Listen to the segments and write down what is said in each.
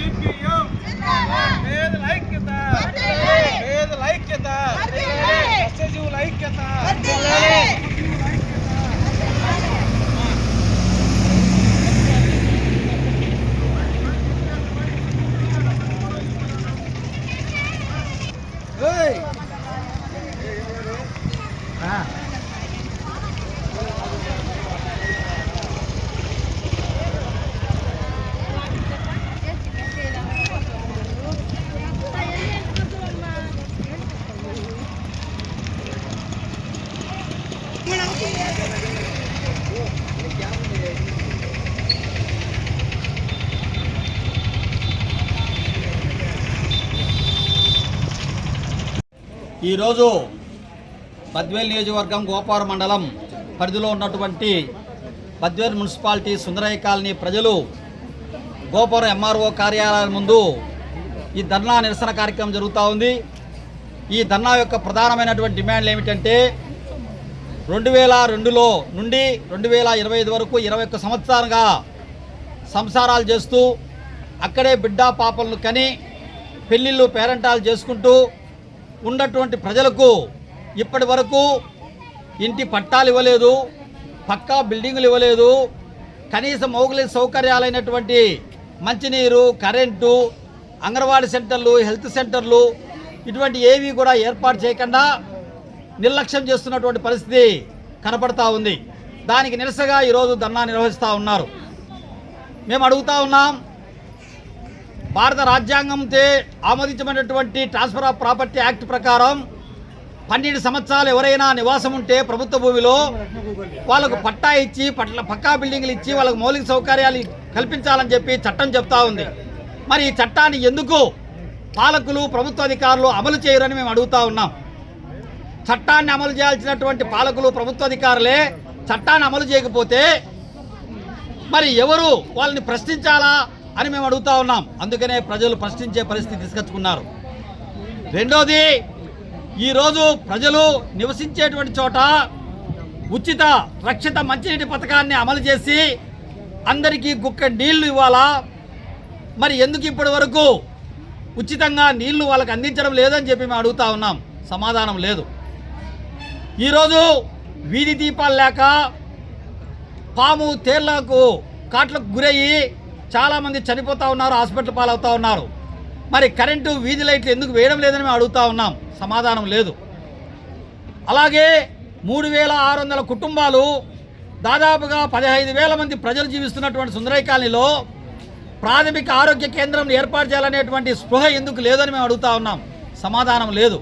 CPM. పేదల ఐక్యత. పేదల ఐక్యత. కష్టజీవుల ఐక్యత. ఏయ్! ఈరోజు బద్వేల్ నియోజకవర్గం గోపారం మండలం పరిధిలో ఉన్నటువంటి బద్వేల్ మున్సిపాలిటీ సుందరయ్య కాలనీ ప్రజలు గోపురం ఎంఆర్ఓ కార్యాలయం ముందు ఈ ధర్నా నిరసన కార్యక్రమం జరుగుతూ ఉంది. ఈ ధర్నా యొక్క ప్రధానమైనటువంటి డిమాండ్లు ఏమిటంటే రెండు వేల రెండులో నుండి రెండు వేల ఇరవై ఐదు వరకు ఇరవై ఒక్క సంవత్సరాలుగా సంసారాలు చేస్తూ అక్కడే బిడ్డ పాపలను కని పెళ్ళిళ్ళు పేరెంటాలు చేసుకుంటూ ఉన్నటువంటి ప్రజలకు ఇప్పటి వరకు ఇంటి పట్టాలు ఇవ్వలేదు పక్కా బిల్డింగులు ఇవ్వలేదు కనీస మౌలిక సౌకర్యాలైనటువంటి మంచినీరు కరెంటు అంగన్వాడీ సెంటర్లు హెల్త్ సెంటర్లు ఇటువంటి ఏవి కూడా ఏర్పాటు చేయకుండా నిర్లక్ష్యం చేస్తున్నటువంటి పరిస్థితి కనపడతా ఉంది. దానికి నిరసగా ఈరోజు ధర్నా నిర్వహిస్తూ ఉన్నారు. మేము అడుగుతా ఉన్నాం భారత రాజ్యాంగంతో ఆమోదించబడినటువంటి ట్రాన్స్ఫర్ ఆఫ్ ప్రాపర్టీ యాక్ట్ ప్రకారం పన్నెండు సంవత్సరాలు ఎవరైనా నివాసం ఉంటే ప్రభుత్వ భూమిలో వాళ్ళకు పట్టా ఇచ్చి పట్ల పక్కా బిల్డింగ్లు ఇచ్చి వాళ్ళకు మౌలిక సౌకర్యాలు కల్పించాలని చెప్పి చట్టం చెప్తా ఉంది. మరి ఈ చట్టాన్ని ఎందుకు పాలకులు ప్రభుత్వ అధికారులు అమలు చేయరని మేము అడుగుతా ఉన్నాం. చట్టాన్ని అమలు చేయాల్సినటువంటి పాలకులు ప్రభుత్వ అధికారులే చట్టాన్ని అమలు చేయకపోతే మరి ఎవరు వాళ్ళని ప్రశ్నించాలా అని మేము అడుగుతా ఉన్నాం. అందుకనే ప్రజలు ప్రశ్నించే పరిస్థితి తీసుకొచ్చుకున్నారు. రెండోది ఈరోజు ప్రజలు నివసించేటువంటి చోట ఉచిత రక్షిత మంచినీటి పథకాన్ని అమలు చేసి అందరికీ గుక్క నీళ్ళు ఇవ్వాలా? మరి ఎందుకు ఇప్పటి వరకు ఉచితంగా నీళ్ళు వాళ్ళకి అందించడం లేదని చెప్పి మేము అడుగుతా ఉన్నాం. సమాధానం లేదు. ఈరోజు వీధి దీపాలు లేక పాము తేళ్ళకు కాట్లకు గురయ్యి చాలామంది చనిపోతూ ఉన్నారు హాస్పిటల్ పాలవుతూ ఉన్నారు. మరి కరెంటు వీధి లైట్లు ఎందుకు వేయడం లేదని మేము అడుగుతా ఉన్నాం. సమాధానం లేదు. అలాగే మూడు వేల ఆరు వందల కుటుంబాలు దాదాపుగా పదహైదు వేల మంది ప్రజలు జీవిస్తున్నటువంటి సుందరయ్య కాలనీలో ప్రాథమిక ఆరోగ్య కేంద్రం ఏర్పాటు చేయాలనేటువంటి స్పృహ ఎందుకు లేదని మేము అడుగుతా ఉన్నాం. సమాధానం లేదు.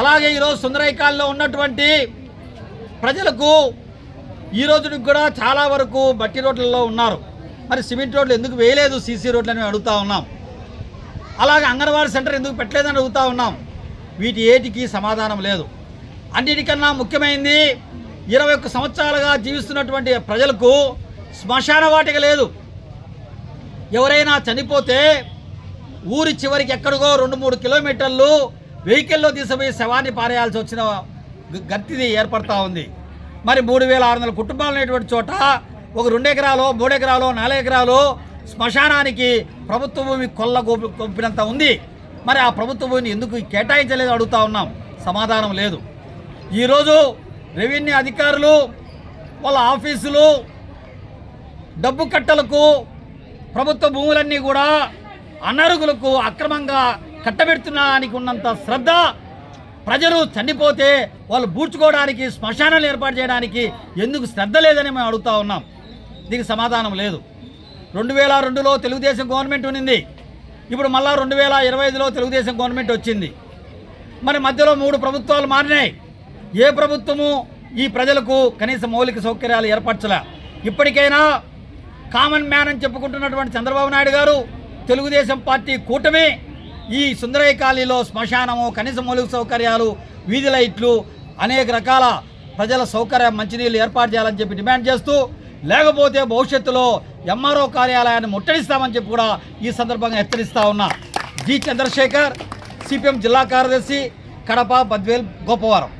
అలాగే ఈరోజు సుందరైకాల్లో ఉన్నటువంటి ప్రజలకు ఈ రోజుకి కూడా చాలా వరకు బట్టి రోడ్లలో ఉన్నారు. మరి సిమెంట్ రోడ్లు ఎందుకు వేయలేదు సీసీ రోడ్లు అని అడుగుతూ ఉన్నాం. అలాగే అంగన్వాడీ సెంటర్ ఎందుకు పెట్టలేదని అడుగుతూ ఉన్నాం. వీటి ఏటికి సమాధానం లేదు. అన్నిటికన్నా ముఖ్యమైనది ఇరవై ఒక్క సంవత్సరాలుగా జీవిస్తున్నటువంటి ప్రజలకు శ్మశాన వాటిక లేదు. ఎవరైనా చనిపోతే ఊరి చివరికి ఎక్కడికో రెండు మూడు కిలోమీటర్లు వెహికల్లో తీసుకుపోయి శవాన్ని పారేయాల్సి వచ్చిన గ- గతిది ఏర్పడతా ఉంది. మరి మూడు వేల ఆరు వందల కుటుంబాలు అనేటువంటి చోట ఒక రెండు ఎకరాలు మూడు ఎకరాలు నాలుగు ఎకరాలు శ్మశానానికి ప్రభుత్వ భూమి కొల్ల గోపి- గొప్పినంత ఉంది. మరి ఆ ప్రభుత్వ భూమిని ఎందుకు కేటాయించలేదు అడుగుతా ఉన్నాం. సమాధానం లేదు. ఈరోజు రెవెన్యూ అధికారులు వాళ్ళ ఆఫీసులు డబ్బు కట్టలకు ప్రభుత్వ భూములన్నీ కూడా అనర్హులకు అక్రమంగా కట్టబెడుతున్నానికి ఉన్నంత శ్రద్ధ. ప్రజలు చనిపోతే వాళ్ళు బూడ్చుకోవడానికి శ్మశానాలు ఏర్పాటు చేయడానికి ఎందుకు శ్రద్ధ లేదని మేము అడుగుతా ఉన్నాం. దీనికి సమాధానం లేదు. రెండు వేల రెండులో తెలుగుదేశం గవర్నమెంట్ ఉన్నింది. ఇప్పుడు మళ్ళా రెండు వేల ఇరవై ఐదులో తెలుగుదేశం గవర్నమెంట్ వచ్చింది. మరి మధ్యలో మూడు ప్రభుత్వాలు మారినాయి. ఏ ప్రభుత్వము ఈ ప్రజలకు కనీస మౌలిక సౌకర్యాలు ఏర్పరచలే? ఇప్పటికైనా కామన్ మ్యాన్ అని చెప్పుకుంటున్నటువంటి చంద్రబాబు నాయుడు గారు తెలుగుదేశం పార్టీ కూటమి ఈ సుందరయ్య కాలనీలో శ్మశానము కనీస మౌలిక సౌకర్యాలు వీధి లైట్లు అనేక రకాల ప్రజల సౌకర్యం మంచినీళ్ళు ఏర్పాటు చేయాలని చెప్పి డిమాండ్ చేస్తూ లేకపోతే భవిష్యత్తులో ఎంఆర్ఓ కార్యాలయాన్ని ముట్టడిస్తామని చెప్పి కూడా ఈ సందర్భంగా హెచ్చరిస్తా ఉన్నా. జి చంద్రశేఖర్ సిపిఎం జిల్లా కార్యదర్శి కడప బద్వేల్ గోపవరం.